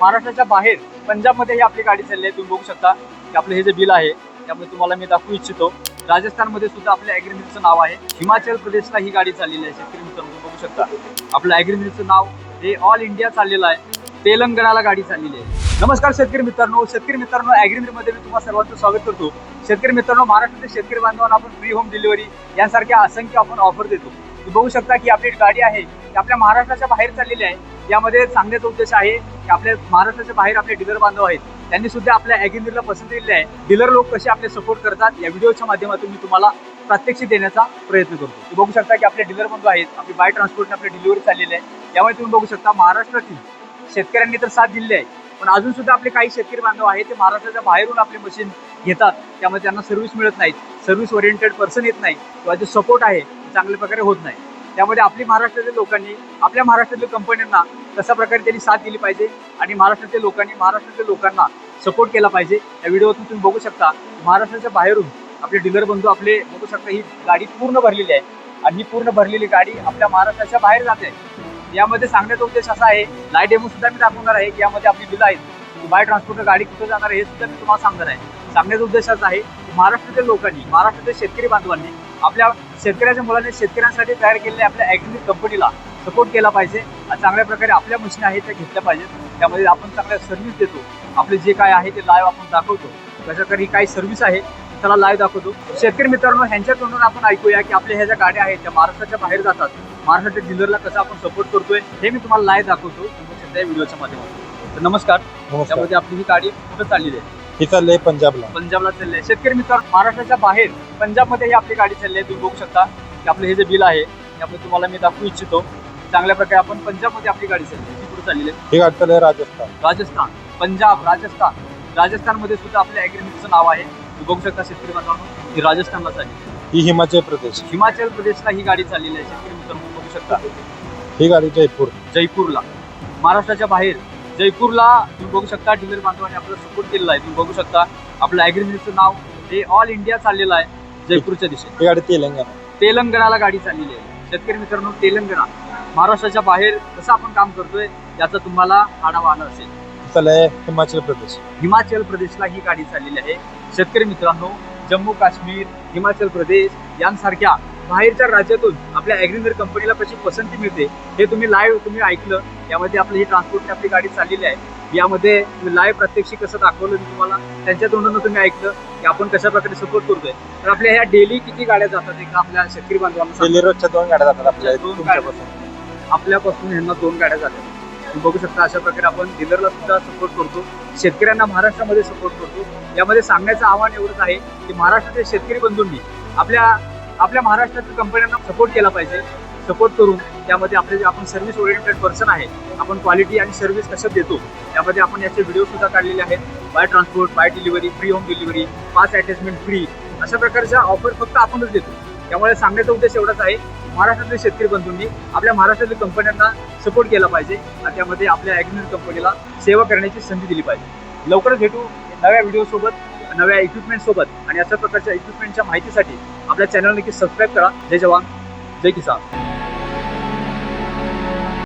महाराष्ट्राच्या बाहेर पंजाबमध्ये ही आपली गाडी चालली आहे. तुम्ही बघू शकता की आपलं हे जे बिल आहे त्यामुळे तुम्हाला मी दाखवू इच्छितो. राजस्थानमध्ये सुद्धा आपल्या ॲग्रीमिलचं नाव आहे. हिमाचल प्रदेशला ही गाडी चाललेली आहे शेतकरी मित्रांनो तुम्ही बघू शकता. आपलं ॲग्रीमिलचं नाव हे ऑल इंडिया चाललेलं आहे. तेलंगणाला गाडी चाललेली आहे. नमस्कार शेतकरी मित्रांनो. शेतकरी मित्रांनो ॲग्रीमिलमध्ये मी तुम्हाला सर्वांचं स्वागत करतो. शेतकरी मित्रांनो महाराष्ट्रातील शेतकरी बांधवांना आपण फ्री होम डिलिव्हरी यांसारख्या असंख्य आपण ऑफर देतो. तुम्ही बघू शकता की आपली गाडी आहे ती आपल्या महाराष्ट्राच्या बाहेर चाललेली आहे. यामध्ये सांगण्याचा उद्देश आहे की आपल्या महाराष्ट्राच्या बाहेर आपले डीलर बांधव आहेत त्यांनी सुद्धा आपल्या ॲग्रीमिलला पसंत दिलेली आहे. डीलर लोक कसे आपले सपोर्ट करतात या व्हिडिओच्या माध्यमातून मी तुम्हाला प्रात्यक्षिक देण्याचा प्रयत्न करतो. तुम्ही बघू शकता की आपले डीलर बंधू आहेत आपली बाय ट्रान्सपोर्टने आपली डिलिव्हरी चाललेली आहे. यामुळे तुम्ही बघू शकता महाराष्ट्रातील शेतकऱ्यांनी तर साथ दिलेली आहे पण अजून सुद्धा आपले काही शेतकरी बांधव आहेत ते महाराष्ट्राच्या बाहेरून आपले मशीन घेतात. त्यामुळे त्यांना सर्व्हिस मिळत नाहीत सर्व्हिस ओरिएंटेड पर्सन येत नाही किंवा जे सपोर्ट आहे ते चांगल्या प्रकारे होत नाही त्यामध्ये आपली महाराष्ट्रातील लोकांनी आपल्या महाराष्ट्रातील कंपन्यांना कशा प्रकारे त्यांनी साथ दिली पाहिजे आणि महाराष्ट्रातील लोकांनी महाराष्ट्रातील लोकांना सपोर्ट केला पाहिजे या व्हिडिओतून तुम्ही बघू शकता. महाराष्ट्राच्या बाहेरून आपले डीलर बंधू आपले बघू शकता ही गाडी पूर्ण भरलेली आहे. आणि ही पूर्ण भरलेली गाडी आपल्या महाराष्ट्राच्या बाहेर जाते. यामध्ये सांगण्याचा उद्देश असा आहे लाइट डेमो सुद्धा मी दाखवणार आहे की यामध्ये आपली बिलं आहेत. बाय ट्रान्सपोर्ट गाडी कुठं जाणार आहे हे सुद्धा मी तुम्हाला सांगणार आहे. सांगण्याचा उद्देश असा आहे की महाराष्ट्रातील लोकांनी महाराष्ट्रातील शेतकरी बांधवांनी आपल्या शेतकऱ्याच्या मुलांनी शेतकऱ्यांसाठी तयार केलेल्या आपल्या ॲग्री कंपनीला सपोर्ट केला पाहिजे. चांगल्या प्रकारे आपल्या मशीन आहेत त्या घेतल्या पाहिजेत. त्यामध्ये आपण चांगल्या सर्व्हिस देतो. आपले जे काय आहे ते लाईव्ह आपण दाखवतो. कशा प्रकारे काही सर्व्हिस आहे त्याला लाईव्ह दाखवतो. शेतकरी मित्रांनो ह्यांच्या तोंडून आपण ऐकूया की आपल्या ह्या ज्या गाड्या आहेत त्या महाराष्ट्राच्या बाहेर जातात. महाराष्ट्राच्या डीलरला कसं आपण सपोर्ट करतोय हे मी तुम्हाला लाईव्ह दाखवतो. सध्या व्हिडिओच्या माध्यमातून. तर नमस्कार. नमस्कार. त्यामध्ये आपली ही गाडी कुठं चाललेली आहे? चाललंय पंजाबला. पंजाबला चालली आहे शेतकरी मित्रांनो महाराष्ट्राच्या बाहेर पंजाबमध्ये ही आपली गाडी चालली आहे. तुम्ही बघू शकता की आपलं हे जे बिल आहे त्यामध्ये तुम्हाला मी दाखवू इच्छितो. चांगल्या प्रकारे आपण पंजाबमध्ये आपली गाडी चालली आहे. ती कुठं चाललेली आहे? ही गाडी चाललंय राजस्थान. राजस्थान. पंजाब राजस्थान. राजस्थानमध्ये सुद्धा आपल्या ॲग्रीमिलचं नाव आहे. तुम्ही बघू शकता शेतकरी बांधवांनो ही राजस्थानला चालली. ही हिमाचल प्रदेश. हिमाचल प्रदेशला ही गाडी चाललेली आहे. शेतकरी मित्रांनो बघू शकता. ही गाडी जयपूर. जयपूरला. महाराष्ट्राच्या बाहेर जयपूरला तुम्ही बघू शकता डीलर बांधवांनी आपल्याला सपोर्ट केलेला आहे. तुम्ही बघू शकता आपलं ॲग्रीमिलचं नाव हे ऑल इंडिया चाललेलं आहे जयपूरच्या दिशेने. ही गाडी तेलंगणा. तेलंगणाला गाडी चाललेली आहे. शेतकरी मित्रांनो तेलंगणा. महाराष्ट्राच्या बाहेर कसं आपण काम करतोय याचा तुम्हाला आढावा आला असेल. हिमाचल प्रदेश. हिमाचल प्रदेशला ही गाडी चाललेली आहे. शेतकरी मित्रांनो जम्मू काश्मीर हिमाचल प्रदेश यांसारख्या बाहेरच्या राज्यातून आपल्या ॲग्रीनर कंपनीला कशी पसंती मिळते हे तुम्ही लाईव्ह तुम्ही ऐकलं. यामध्ये आपली ही ट्रान्सपोर्टची आपली गाडी चाललेली आहे. यामध्ये लाईव्ह प्रत्यक्षी कसं दाखवलं मी तुम्हाला त्यांच्या तोंडून तुम्ही ऐकलं की आपण कशा प्रकारे सपोर्ट करतोय. तर आपल्या ह्या डेली किती गाड्या जातात एक आपल्या शेतकरी बांधवांना रोजच्या दोन गाड्या जातात आपल्या दोन तुमच्यापासून. आपल्यापासून ह्यांना दोन गाड्या जातात. तुम्ही बघू शकता अशा प्रकारे आपण डीलरला सुद्धा सपोर्ट करतो. शेतकऱ्यांना महाराष्ट्रामध्ये सपोर्ट करतो. यामध्ये सांगण्याचं आव्हान एवढंच आहे की महाराष्ट्रातील शेतकरी बंधूंनी आपल्या आपल्या महाराष्ट्रातील कंपन्यांना सपोर्ट केला पाहिजे. सपोर्ट करून त्यामध्ये आपले जे आपण सर्व्हिस ओरिएंटेड पर्सन आहे आपण क्वालिटी आणि सर्व्हिस कसं देतो त्यामध्ये आपण याचे व्हिडिओ सुद्धा काढलेले आहेत. By transport by delivery free home delivery पाच अटॅचमेंट फ्री अशा प्रकारच्या ऑफर फक्त आपणच देतो. त्यामुळे सांगण्याचा उद्देश एवढाच आहे. महाराष्ट्रातील शेतकरी बंधूंनी आपल्या महाराष्ट्रातील कंपन्यांना सपोर्ट केला पाहिजे आणि त्यामध्ये आपल्या ॲग्रिनर कंपनीला सेवा करण्याची संधी दिली पाहिजे. लवकरच भेटू नव्या व्हिडिओ सोबत. नव्या इक्विपमेंट सोबत आणि अशा प्रकारच्या इक्विपमेंटच्या माहितीसाठी आपल्या चॅनल नक्की सबस्क्राईब करा. जय जवान. जय किसान.